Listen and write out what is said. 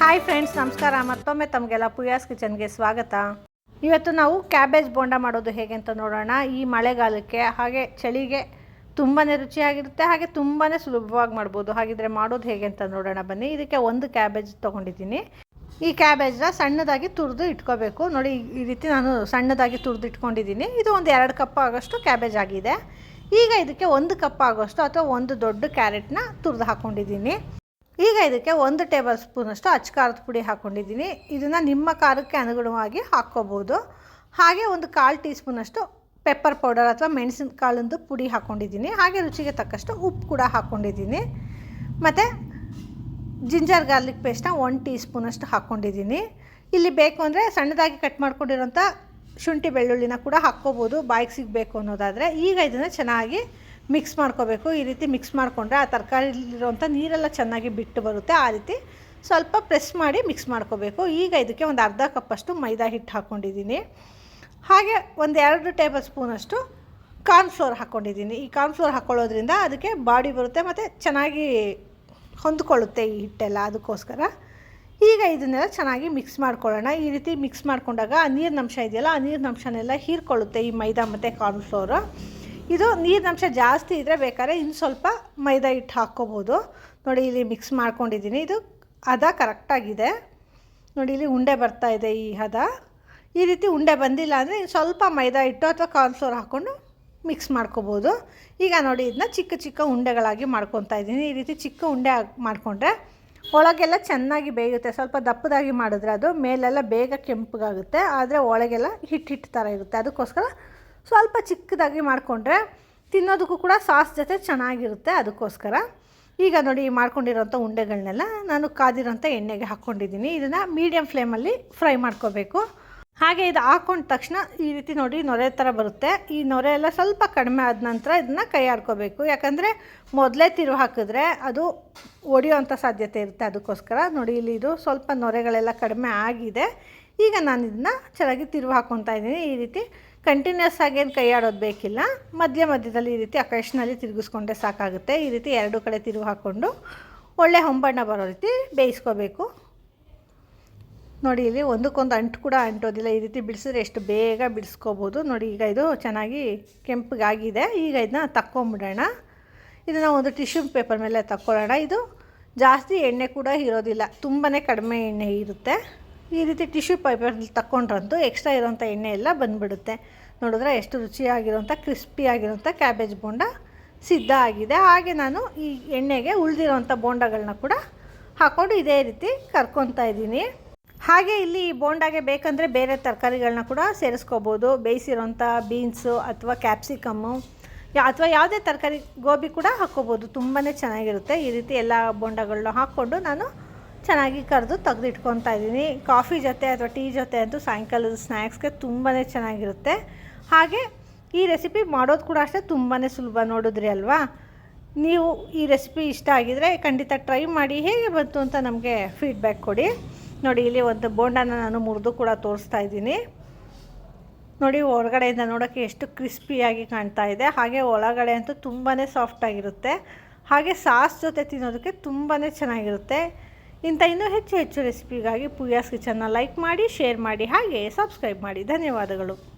Hi friends ನಮಸ್ಕಾರ. ಮತ್ತೊಮ್ಮೆ ತಮಗೆಲ್ಲ ಪುಯಾಸ್ ಕಿಚನ್ಗೆ ಸ್ವಾಗತ. ಇವತ್ತು ನಾವು ಕ್ಯಾಬೇಜ್ ಬೋಂಡ ಮಾಡೋದು ಹೇಗೆ ಅಂತ ನೋಡೋಣ. ಈ ಮಳೆಗಾಲಕ್ಕೆ ಹಾಗೆ ಚಳಿಗೆ ತುಂಬಾ ರುಚಿಯಾಗಿರುತ್ತೆ, ಹಾಗೆ ತುಂಬಾ ಸುಲಭವಾಗಿ ಮಾಡ್ಬೋದು. ಹಾಗಿದ್ರೆ ಮಾಡೋದು ಹೇಗೆ ಅಂತ ನೋಡೋಣ ಬನ್ನಿ. ಇದಕ್ಕೆ ಒಂದು ಕ್ಯಾಬೇಜ್ ತೊಗೊಂಡಿದ್ದೀನಿ. ಈ ಕ್ಯಾಬೇಜ್ನ ಸಣ್ಣದಾಗಿ ತುರಿದು ಇಟ್ಕೋಬೇಕು. ನೋಡಿ, ಈ ರೀತಿ ನಾನು ಸಣ್ಣದಾಗಿ ತುರಿದು ಇಟ್ಕೊಂಡಿದ್ದೀನಿ. ಇದು ಒಂದು ಎರಡು ಕಪ್ ಆಗೋಷ್ಟು ಕ್ಯಾಬೇಜ್ ಆಗಿದೆ. ಈಗ ಇದಕ್ಕೆ ಒಂದು ಕಪ್ ಆಗೋಷ್ಟು ಅಥವಾ ಒಂದು ದೊಡ್ಡ ಕ್ಯಾರೆಟ್ನ ತುರಿದು ಹಾಕ್ಕೊಂಡಿದ್ದೀನಿ ಈಗ ಇದಕ್ಕೆ ಒಂದು ಟೇಬಲ್ ಸ್ಪೂನಷ್ಟು ಅಚ್ಚ ಖಾರದ ಪುಡಿ ಹಾಕ್ಕೊಂಡಿದ್ದೀನಿ ಇದನ್ನು ನಿಮ್ಮ ಖಾರಕ್ಕೆ ಅನುಗುಣವಾಗಿ ಹಾಕ್ಕೋಬೋದು. ಹಾಗೆ ಒಂದು ಕಾಲು ಟೀ ಸ್ಪೂನಷ್ಟು ಪೆಪ್ಪರ್ ಪೌಡರ್ ಅಥವಾ ಮೆಣಸಿನ ಕಾಳಿಂದು ಪುಡಿ ಹಾಕ್ಕೊಂಡಿದ್ದೀನಿ ಹಾಗೆ ರುಚಿಗೆ ತಕ್ಕಷ್ಟು ಉಪ್ಪು ಕೂಡ ಹಾಕ್ಕೊಂಡಿದ್ದೀನಿ ಮತ್ತು ಜಿಂಜರ್ ಗಾರ್ಲಿಕ್ ಪೇಸ್ಟ್ನ ಒನ್ ಟೀ ಸ್ಪೂನಷ್ಟು ಹಾಕ್ಕೊಂಡಿದ್ದೀನಿ ಇಲ್ಲಿ ಬೇಕು ಅಂದರೆ ಸಣ್ಣದಾಗಿ ಕಟ್ ಮಾಡ್ಕೊಂಡಿರೋಂಥ ಶುಂಠಿ ಬೆಳ್ಳುಳ್ಳಿನ ಕೂಡ ಹಾಕ್ಕೋಬೋದು. ಬಾಯಿಗೆ ಸಿಗಬೇಕು ಅನ್ನೋದಾದರೆ ಈಗ ಇದನ್ನು ಚೆನ್ನಾಗಿ ಮಿಕ್ಸ್ ಮಾಡ್ಕೋಬೇಕು. ಈ ರೀತಿ ಮಿಕ್ಸ್ ಮಾಡಿಕೊಂಡ್ರೆ ಆ ತರಕಾರಿಲಿರುವಂಥ ನೀರೆಲ್ಲ ಚೆನ್ನಾಗಿ ಬಿಟ್ಟು ಬರುತ್ತೆ. ಆ ರೀತಿ ಸ್ವಲ್ಪ ಪ್ರೆಸ್ ಮಾಡಿ ಮಿಕ್ಸ್ ಮಾಡ್ಕೋಬೇಕು. ಈಗ ಇದಕ್ಕೆ ಒಂದು ಅರ್ಧ ಕಪ್ಪಷ್ಟು ಮೈದಾ ಹಿಟ್ಟು ಹಾಕ್ಕೊಂಡಿದ್ದೀನಿ ಹಾಗೆ ಒಂದು ಎರಡು ಟೇಬಲ್ ಸ್ಪೂನಷ್ಟು ಕಾರ್ನ್ಫ್ಲೋರ್ ಹಾಕ್ಕೊಂಡಿದ್ದೀನಿ ಈ ಕಾರ್ನ್ಫ್ಲೋರ್ ಹಾಕ್ಕೊಳ್ಳೋದ್ರಿಂದ ಅದಕ್ಕೆ ಬಾಡಿ ಬರುತ್ತೆ ಮತ್ತು ಚೆನ್ನಾಗಿ ಹೊಂದ್ಕೊಳ್ಳುತ್ತೆ ಈ ಹಿಟ್ಟೆಲ್ಲ ಅದಕ್ಕೋಸ್ಕರ. ಈಗ ಇದನ್ನೆಲ್ಲ ಚೆನ್ನಾಗಿ ಮಿಕ್ಸ್ ಮಾಡ್ಕೊಳ್ಳೋಣ. ಈ ರೀತಿ ಮಿಕ್ಸ್ ಮಾಡಿಕೊಂಡಾಗ ಆ ನೀರಿನಂಶ ಇದೆಯಲ್ಲ, ಆ ನೀರಿನಂಶನೆಲ್ಲ ಹೀರ್ಕೊಳ್ಳುತ್ತೆ ಈ ಮೈದಾ ಮತ್ತು ಕಾರ್ನ್ಫ್ಲೋರು ಇದು ನೀರಿನಂಶ ಜಾಸ್ತಿ ಇದ್ದರೆ ಬೇಕಾದ್ರೆ ಇನ್ನು ಸ್ವಲ್ಪ ಮೈದಾ ಹಿಟ್ಟು ಹಾಕ್ಕೋಬೋದು. ನೋಡಿ ಇಲ್ಲಿ ಮಿಕ್ಸ್ ಮಾಡ್ಕೊಂಡಿದ್ದೀನಿ. ಇದು ಹದ ಕರೆಕ್ಟಾಗಿದೆ ನೋಡಿ ಇಲ್ಲಿ ಉಂಡೆ ಬರ್ತಾ ಇದೆ ಈ ಹದ. ಈ ರೀತಿ ಉಂಡೆ ಬಂದಿಲ್ಲ ಅಂದರೆ ಸ್ವಲ್ಪ ಮೈದಾ ಹಿಟ್ಟು ಅಥವಾ ಕಾರ್ನ್ಫ್ಲೋರ್ ಹಾಕ್ಕೊಂಡು ಮಿಕ್ಸ್ ಮಾಡ್ಕೋಬೋದು. ಈಗ ನೋಡಿ ಇದನ್ನ ಚಿಕ್ಕ ಚಿಕ್ಕ ಉಂಡೆಗಳಾಗಿ ಮಾಡ್ಕೊತಾ ಇದ್ದೀನಿ. ಈ ರೀತಿ ಚಿಕ್ಕ ಉಂಡೆ ಮಾಡಿಕೊಂಡ್ರೆ ಒಳಗೆಲ್ಲ ಚೆನ್ನಾಗಿ ಬೇಯುತ್ತೆ. ಸ್ವಲ್ಪ ದಪ್ಪದಾಗಿ ಮಾಡಿದ್ರೆ ಅದು ಮೇಲೆಲ್ಲ ಬೇಗ ಕೆಂಪಗಾಗುತ್ತೆ. ಆದರೆ ಒಳಗೆಲ್ಲ ಹಿಟ್ಟು ಹಿಟ್ಟು ಥರ ಇರುತ್ತೆ. ಅದಕ್ಕೋಸ್ಕರ ಸ್ವಲ್ಪ ಚಿಕ್ಕದಾಗಿ ಮಾಡಿಕೊಂಡ್ರೆ ತಿನ್ನೋದಕ್ಕೂ ಕೂಡ ಸಾಸ್ ಜೊತೆ ಚೆನ್ನಾಗಿರುತ್ತೆ ಅದಕ್ಕೋಸ್ಕರ. ಈಗ ನೋಡಿ ಮಾಡ್ಕೊಂಡಿರೋಂಥ ಉಂಡೆಗಳನ್ನೆಲ್ಲ ನಾನು ಕಾದಿರೋಂಥ ಎಣ್ಣೆಗೆ ಹಾಕ್ಕೊಂಡಿದ್ದೀನಿ. ಇದನ್ನು ಮೀಡಿಯಮ್ ಫ್ಲೇಮಲ್ಲಿ ಫ್ರೈ ಮಾಡ್ಕೋಬೇಕು. ಹಾಗೆ ಇದು ಹಾಕೊಂಡ ತಕ್ಷಣ ಈ ರೀತಿ ನೋಡಿ ನೊರೆ ಥರ ಬರುತ್ತೆ. ಈ ನೊರೆ ಎಲ್ಲ ಸ್ವಲ್ಪ ಕಡಿಮೆ ಆದ ನಂತರ ಇದನ್ನು ಕೈ ಆಡ್ಕೋಬೇಕು ಯಾಕಂದರೆ ಮೊದಲೇ ತಿರು ಹಾಕಿದ್ರೆ ಅದು ಒಡೆಯುವಂಥ ಸಾಧ್ಯತೆ ಇರುತ್ತೆ ಅದಕ್ಕೋಸ್ಕರ. ನೋಡಿ ಇಲ್ಲಿ ಇದು ಸ್ವಲ್ಪ ನೊರೆಗಳೆಲ್ಲ ಕಡಿಮೆ ಆಗಿದೆ. ಈಗ ನಾನು ಇದನ್ನ ಚೆನ್ನಾಗಿ ತಿರುವು ಹಾಕ್ಕೊತಾ ಇದ್ದೀನಿ. ಈ ರೀತಿ ಕಂಟಿನ್ಯೂಸ್ ಆಗಿ ಕೈ ಕೈಯಾಡೋದು ಬೇಕಿಲ್ಲ. ಮಧ್ಯ ಮಧ್ಯದಲ್ಲಿ ಈ ರೀತಿ ಅಕೇಶ್ನಲ್ಲಿ ತಿರುಗಿಸ್ಕೊಂಡೆ ಸಾಕಾಗುತ್ತೆ. ಈ ರೀತಿ ಎರಡು ಕಡೆ ತಿರುವು ಹಾಕ್ಕೊಂಡು ಒಳ್ಳೆ ಹೊಂಬಣ್ಣ ಬರೋ ರೀತಿ ಬೇಯಿಸ್ಕೋಬೇಕು. ನೋಡಿ, ಇಲ್ಲಿ ಒಂದಕ್ಕೊಂದು ಅಂಟು ಕೂಡ ಅಂಟೋದಿಲ್ಲ. ಈ ರೀತಿ ಬಿಡಿಸಿದ್ರೆ ಎಷ್ಟು ಬೇಗ ಬಿಡಿಸ್ಕೋಬೋದು. ನೋಡಿ, ಈಗ ಇದು ಚೆನ್ನಾಗಿ ಕೆಂಪಗಾಗಿದೆ. ಈಗ ಇದನ್ನ ತಕ್ಕೊಂಬಿಡೋಣ. ಇದನ್ನು ಒಂದು ಟಿಶ್ಯೂ ಪೇಪರ್ ಮೇಲೆ ತಕ್ಕೊಳ್ಳೋಣ. ಇದು ಜಾಸ್ತಿ ಎಣ್ಣೆ ಕೂಡ ಇರೋದಿಲ್ಲ. ತುಂಬಾ ಕಡಿಮೆ ಎಣ್ಣೆ ಇರುತ್ತೆ. ಈ ರೀತಿ ಟಿಶ್ಯೂ ಪೇಪರ್ ತಕ್ಕೊಂಡ್ರಂತೂ ಎಕ್ಸ್ಟ್ರಾ ಇರೋಂಥ ಎಣ್ಣೆ ಎಲ್ಲ ಬಂದುಬಿಡುತ್ತೆ. ನೋಡಿದ್ರೆ ಎಷ್ಟು ರುಚಿಯಾಗಿರೋಂಥ, ಕ್ರಿಸ್ಪಿಯಾಗಿರೋಂಥ ಕ್ಯಾಬೇಜ್ ಬೋಂಡ ಸಿದ್ಧ ಆಗಿದೆ. ಹಾಗೆ ನಾನು ಈ ಎಣ್ಣೆಗೆ ಉಳಿದಿರೋಂಥ ಬೋಂಡಗಳನ್ನ ಕೂಡ ಹಾಕ್ಕೊಂಡು ಇದೇ ರೀತಿ ಕರ್ಕೊತಾ ಇದ್ದೀನಿ. ಹಾಗೆ ಇಲ್ಲಿ ಈ ಬೋಂಡಾಗೆ ಬೇಕಂದರೆ ಬೇರೆ ತರಕಾರಿಗಳನ್ನ ಕೂಡ ಸೇರಿಸ್ಕೋಬೋದು. ಬೇಯಿಸಿರೋಂಥ ಬೀನ್ಸು ಅಥವಾ ಕ್ಯಾಪ್ಸಿಕಮ್ಮು ಅಥವಾ ಯಾವುದೇ ತರಕಾರಿ ಗೋಬಿ ಕೂಡ ಹಾಕ್ಕೋಬೋದು. ತುಂಬಾ ಚೆನ್ನಾಗಿರುತ್ತೆ. ಈ ರೀತಿ ಎಲ್ಲ ಬೋಂಡಗಳನ್ನ ಹಾಕ್ಕೊಂಡು ನಾನು ಚೆನ್ನಾಗಿ ಕರೆದು ತೆಗೆದಿಟ್ಕೊತಾ ಇದ್ದೀನಿ. ಕಾಫಿ ಜೊತೆ ಅಥವಾ ಟೀ ಜೊತೆ ಅಂತೂ ಸಾಯಂಕಾಲದ ಸ್ನ್ಯಾಕ್ಸ್ಗೆ ತುಂಬಾ ಚೆನ್ನಾಗಿರುತ್ತೆ. ಹಾಗೆ ಈ ರೆಸಿಪಿ ಮಾಡೋದು ಕೂಡ ಅಷ್ಟೇ ತುಂಬಾ ಸುಲಭ ನೋಡಿದ್ರಿ ಅಲ್ವಾ? ನೀವು ಈ ರೆಸಿಪಿ ಇಷ್ಟ ಆಗಿದರೆ ಖಂಡಿತ ಟ್ರೈ ಮಾಡಿ, ಹೇಗೆ ಬಂತು ಅಂತ ನಮಗೆ ಫೀಡ್ಬ್ಯಾಕ್ ಕೊಡಿ. ನೋಡಿ, ಇಲ್ಲಿ ಒಂದು ಬೋಂಡನ ನಾನು ಮುರಿದು ಕೂಡ ತೋರಿಸ್ತಾ ಇದ್ದೀನಿ. ನೋಡಿ, ಹೊರಗಡೆಯಿಂದ ನೋಡೋಕ್ಕೆ ಎಷ್ಟು ಕ್ರಿಸ್ಪಿಯಾಗಿ ಕಾಣ್ತಾ ಇದೆ. ಹಾಗೆ ಒಳಗಡೆ ಅಂತೂ ತುಂಬಾ ಸಾಫ್ಟಾಗಿರುತ್ತೆ ಹಾಗೆ ಸಾಸ್ ಜೊತೆ ತಿನ್ನೋದಕ್ಕೆ ತುಂಬಾ ಚೆನ್ನಾಗಿರುತ್ತೆ. ಇಂಥ ಇನ್ನೂ ಹೆಚ್ಚು ಹೆಚ್ಚು ರೆಸಿಪಿಗಾಗಿ ಪೂಯಾಸ್ ಕಿಚನ್ನ ಲೈಕ್ ಮಾಡಿ, ಶೇರ್ ಮಾಡಿ ಹಾಗೆ ಸಬ್ಸ್ಕ್ರೈಬ್ ಮಾಡಿ. ಧನ್ಯವಾದಗಳು.